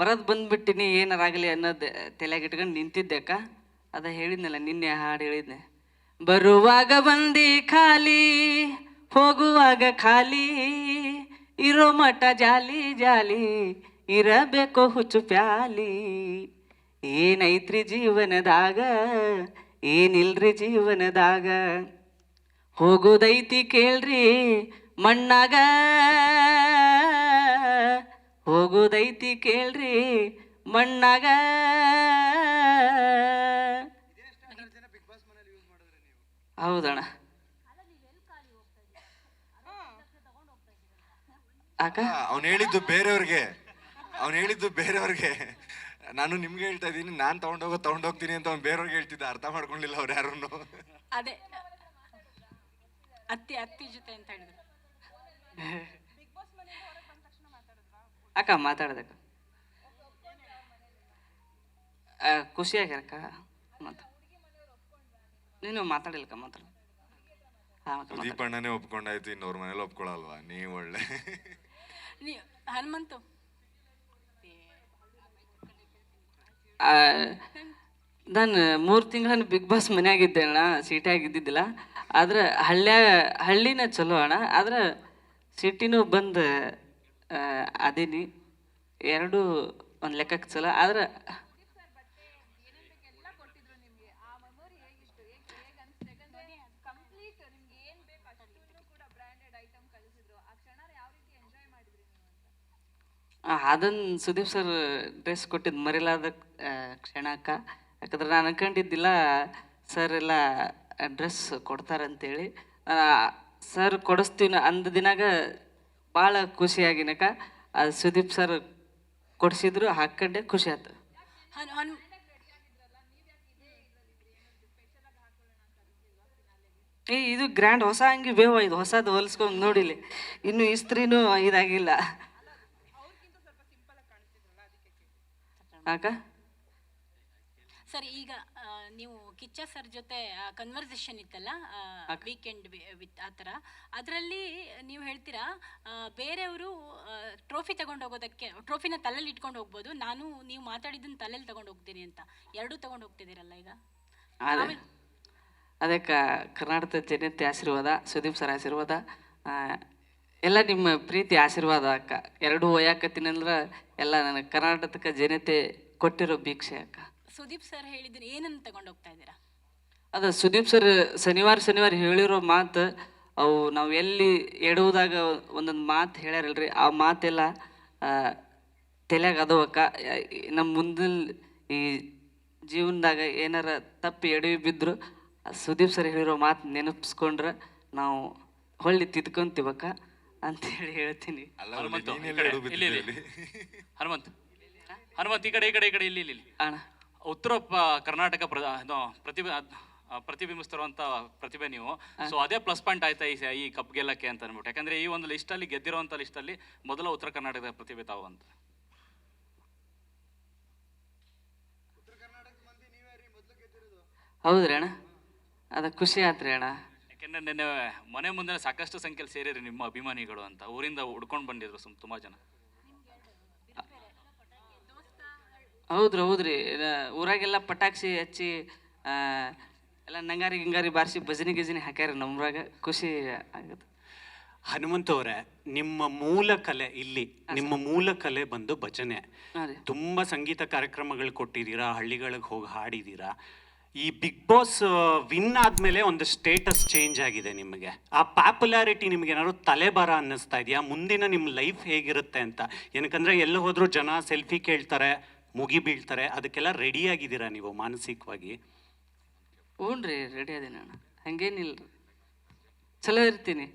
ಬರೋದು ಬಂದ್ಬಿಟ್ಟಿನಿ ಏನಾರಾಗಲಿ ಅನ್ನೋದು ತಲೆಯಾಗ ಇಟ್ಕೊಂಡು ನಿಂತಿದ್ದೆಕ್ಕ ಅದ ಹೇಳಿದ್ನಲ್ಲ, ನಿನ್ನೆ ಹಾಡು ಹೇಳಿದ್ನೆ. ಬರುವಾಗ ಬಂದಿ ಖಾಲಿ, ಹೋಗುವಾಗ ಖಾಲಿ, ಇರೋ ಮಠ ಜಾಲಿ ಜಾಲಿ, ಇರಬೇಕು ಹುಚ್ಚು ಪ್ಯಾಲಿ. ಏನೈತ್ರಿ ಜೀವನದಾಗ, ಏನಿಲ್ರಿ ಜೀವನದಾಗ? ಹೋಗೋದೈತಿ ಕೇಳ್ರಿ ಮಣ್ಣಾಗ. ಹೋಗೋದೈತಿ ಕೇಳ್ರಿ ಮಣ್ಣಾಗ. ಹೌದಣ್ಣ. ಅಕ್ಕ? ಅವ್ನು ಹೇಳಿದ್ದು ಬೇರೆಯವ್ರಿಗೆ. ಅವ್ನು ಹೇಳಿದ್ದು ಬೇರೆಯವ್ರಿಗೆ. ನಾನು ನಿಮ್ಗೆ ಹೇಳ್ತಾ ಇದ್ದೀನಿ ನಾನು ತಗೊಂಡೋಗೋ ತಗೊಂಡೋಗ್ತೀನಿ ಅಂತ ಅವ್ನು ಬೇರೆಯವ್ರಿಗೆ ಹೇಳ್ತಿದ್ದ ಅರ್ಥ ಮಾಡ್ಕೊಂಡಿಲ್ಲ ಅವ್ರು ಯಾರು ಅದೇ ಅತ್ತಿ ಅತ್ತಿ ಜೊತೆ ಅಂತ ಹೇಳಿದ್ರು. ಅಕ್ಕ ಮಾತಾಡ್ದಕ್ಕ ಖುಷಿ ಆಗ್ಯಾರಕ್ಕ ಮಾತು. ನೀನು ಮಾತಾಡಿಲ್ಲಕ್ಕ ಮಾತಾಡ ಆ ಅಕ್ಕ ಮಾತಾಡು. ಪ್ರದೀಪ್ ಅಣ್ಣನೇ ಒಪ್ಕೊಂಡಾಯ್ತು ಇನ್ನೊವ್ರ ಮನೇಲಿ ಒಪ್ಕೊಳಲ್ವಾ? ನೀವು ಒಳ್ಳೆ. ನೀ ಹನುಮಂತು. ಆ, ನಾನು ಮೂರು ತಿಂಗಳನ್ನ ಬಿಗ್ ಬಾಸ್ ಮನೆಯಾಗಿದ್ದೆ ಅಣ್ಣ ಸಿಟಿಯಾಗಿ ಇದ್ದಿದ್ದಿಲ್ಲ ಆದ್ರೆ ಹಳ್ಳ್ಯಾಗ ಹಳ್ಳಿನ ಚಲೋ ಅಣ್ಣ ಆದ್ರೆ ಸಿಟಿನೂ ಬಂದು ಅದೀನಿ. ಎರಡು ಒಂದು ಲೆಕ್ಕಕ್ಕೆ ಚಲೋ. ಆದ್ರೆ ಅದನ್ನ ಸುದೀಪ್ ಸರ್ ಡ್ರೆಸ್ ಕೊಟ್ಟಿದ್ದು ಕ್ಷಣ ಕ್ಷಣಕ್ಕ ಯಾಕಂದ್ರೆ ನಾನು ಅನ್ಕೊಂಡಿದ್ದಿಲ್ಲ ಸರ್ ಎಲ್ಲ ಡ್ರೆಸ್ ಕೊಡ್ತಾರಂತೇಳಿ. ಸರ್ ಕೊಡಿಸ್ತೀವಿ ಅಂದ ದಿನಾಗ ಭಾಳ ಖುಷಿಯಾಗಿನಕ ಅದು ಸುದೀಪ್ ಸರ್ ಕೊಡಿಸಿದ್ರು ಹಾಕೊಂಡೆ ಖುಷಿ ಆಯ್ತು ಹನು ಹನು ಏ ಇದು ಗ್ರ್ಯಾಂಡ್ ಹೊಸ ಅಂಗಿ ಬೇವ ಇದು ಹೊಸದು ಹೊಲಿಸ್ಕೊಂಡು ನೋಡಿಲಿ ಇನ್ನು ಇಸ್ತ್ರಿನೂ ಇದಾಗಿಲ್ಲ. ಅಕ್ಕ ಸರಿ ಈಗ ನೀವು ಕಿಚ್ಚ ಸರ್ ಜೊತೆ ಕನ್ವರ್ಸೇಷನ್ ಇತ್ತಲ್ಲ ವೀಕೆಂಡ್ ವಿತ್ ಆ ಥರ ಅದರಲ್ಲಿ ನೀವು ಹೇಳ್ತೀರಾ ಬೇರೆಯವರು ಟ್ರೋಫಿ ತಗೊಂಡು ಹೋಗೋದಕ್ಕೆ ಟ್ರೋಫಿನ ತಲೆಯಲ್ಲಿ ಇಟ್ಕೊಂಡು ಹೋಗ್ಬೋದು ನಾನು ನೀವು ಮಾತಾಡಿದ್ದನ್ನು ತಲೆಯಲ್ಲಿ ತಗೊಂಡು ಹೋಗ್ತೀನಿ ಅಂತ ಎರಡೂ ತಗೊಂಡು ಹೋಗ್ತಿದ್ದೀರಲ್ಲ ಈಗ? ಅದೇ. ಅದಕ್ಕೆ ಕರ್ನಾಟಕದ ಜನತೆ ಆಶೀರ್ವಾದ ಸುದೀಪ್ ಸರ್ ಆಶೀರ್ವಾದ ಎಲ್ಲ ನಿಮ್ಮ ಪ್ರೀತಿ ಆಶೀರ್ವಾದ ಅಕ್ಕ. ಎರಡು ಒಯ್ಯಾಕತ್ತೀನಂದ್ರೆ ಎಲ್ಲ ನನಗೆ ಕರ್ನಾಟಕ ಜನತೆ ಕೊಟ್ಟಿರೋ ಭಿಕ್ಷೆ ಅಕ್ಕ. ಸುದೀಪ್ ಸರ್ ಹೇಳಿದ್ರೆ ಏನನ್ನು ತಗೊಂಡು ಹೋಗ್ತಾ ಇದ್ದೀರಾ ಅದು ಸುದೀಪ್ ಸರ್ ಶನಿವಾರ ಶನಿವಾರ ಹೇಳಿರೋ ಮಾತು ಅವು ನಾವು ಎಲ್ಲಿ ಎಡುವುದಾಗ ಒಂದೊಂದು ಮಾತು ಹೇಳ್ಯಾರಲ್ರಿ ಆ ಮಾತೆಲ್ಲ ತಲೆಯಾಗ ಅದಾವಕ್ಕ ನಮ್ಮ ಮುಂದಿನ ಈ ಜೀವನದಾಗ ಏನಾರ ತಪ್ಪಿ ಎಡವಿ ಬಿದ್ದರು ಸುದೀಪ್ ಸರ್ ಹೇಳಿರೋ ಮಾತು ನೆನಪಿಸ್ಕೊಂಡ್ರೆ ನಾವು ಹೊಳ್ಳಿ ತಿದ್ಕೊಂತೀವಕ್ಕ ಅಂತೇಳಿ ಹೇಳ್ತೀನಿ ಅಲ್ಲ ಹನುಮಂತು? ಹನುಮಂತ್ ಹನುಮಂತ್ ಈ ಕಡೆ ಈ ಕಡೆ ಈ ಕಡೆ ಇಲ್ಲಿ ಇಲ್ಲಿ ಇಲ್ಲಿ. ಅಣ್ಣ ಉತ್ತರ ಕರ್ನಾಟಕ ಪ್ರತಿಭೆ ಪ್ರತಿಬಿಂಬಿಸ್ತಿರುವಂತ ಪ್ರತಿಭೆ ನೀವು. ಸೊ ಅದೇ ಪ್ಲಸ್ ಪಾಯಿಂಟ್ ಆಯ್ತಾ ಈ ಈ ಕಪ್ ಗೆಲ್ಲಕ್ಕೆ ಅಂತ ಅನ್ಬಿಟ್ಟು ಯಾಕಂದ್ರೆ ಈ ಒಂದು ಲಿಸ್ಟ್ ಅಲ್ಲಿ ಗೆದ್ದಿರುವಂತ ಲಿಸ್ಟ್ ಅಲ್ಲಿ ಮೊದಲ ಉತ್ತರ ಕರ್ನಾಟಕದ ಪ್ರತಿಭೆ ತಾವು ಅಂತ. ಹೌದ್ರಿ ಅಣ್ಣ. ಅದ ಖುಷಿ ಆತ್ರಿ ಅಣ್ಣ. ಯಾಕೆಂದ್ರೆ ನಿನ್ನೆ ಮನೆ ಮುಂದೆ ಸಾಕಷ್ಟು ಸಂಖ್ಯೆಯಲ್ಲಿ ಸೇರಿದ್ರಿ ನಿಮ್ಮ ಅಭಿಮಾನಿಗಳು ಅಂತ. ಊರಿಂದ ಹುಡ್ಕೊಂಡು ಬಂದಿದ್ರು ಸುಮ್ ತುಂಬಾ ಜನ. ಹೌದ್ರಿ ಹೌದ್ರಿ. ಊರಾಗೆಲ್ಲ ಪಟಾಕ್ಷಿ ಹಚ್ಚಿ ಎಲ್ಲ ನಂಗಾರಿ ಗಿಂಗಾರಿ ಬಾರಿಸಿ ಭಜನೆ ಗಜನೆ ಹಾಕ್ಯಾರ ನಮ್ರಾಗ ಖುಷಿ ಆಗುತ್ತೆ ಹನುಮಂತ ಅವರೇ ನಿಮ್ಮ ಮೂಲ ಕಲೆ ಇಲ್ಲಿ ನಿಮ್ಮ ಮೂಲ ಕಲೆ ಬಂದು ಭಜನೆ. ತುಂಬಾ ಸಂಗೀತ ಕಾರ್ಯಕ್ರಮಗಳು ಕೊಟ್ಟಿದ್ದೀರಾ ಹಳ್ಳಿಗಳಿಗೆ ಹೋಗಿ ಹಾಡಿದ್ದೀರಾ. ಈ ಬಿಗ್ ಬಾಸ್ ವಿನ್ ಆದ್ಮೇಲೆ ಒಂದು ಸ್ಟೇಟಸ್ ಚೇಂಜ್ ಆಗಿದೆ ನಿಮಗೆ. ಆ ಪಾಪ್ಯುಲಾರಿಟಿ ನಿಮ್ಗೆ ಏನಾದ್ರು ತಲೆಬಾರ ಅನ್ನಿಸ್ತಾ ಇದೆಯಾ? ಮುಂದಿನ ನಿಮ್ಮ ಲೈಫ್ ಹೇಗಿರುತ್ತೆ ಅಂತ. ಏನಕ್ಕಂದ್ರೆ ಎಲ್ಲ ಹೋದ್ರು ಜನ ಸೆಲ್ಫಿ ಕೇಳ್ತಾರೆ. ಮುಗಿ ಬೀಳ್ತಾರೆ ಅದಕ್ಕೆಲ್ಲ ರೆಡಿ ಆಗಿದ್ದೀರಾ ನೀವು ಮಾನಸಿಕವಾಗಿ? ಹ್ಞೂ ರೀ ರೆಡಿ ಅದೇನ ಹಂಗೇನಿಲ್ಲ ಚಲೋ ಇರ್ತೀನಿ.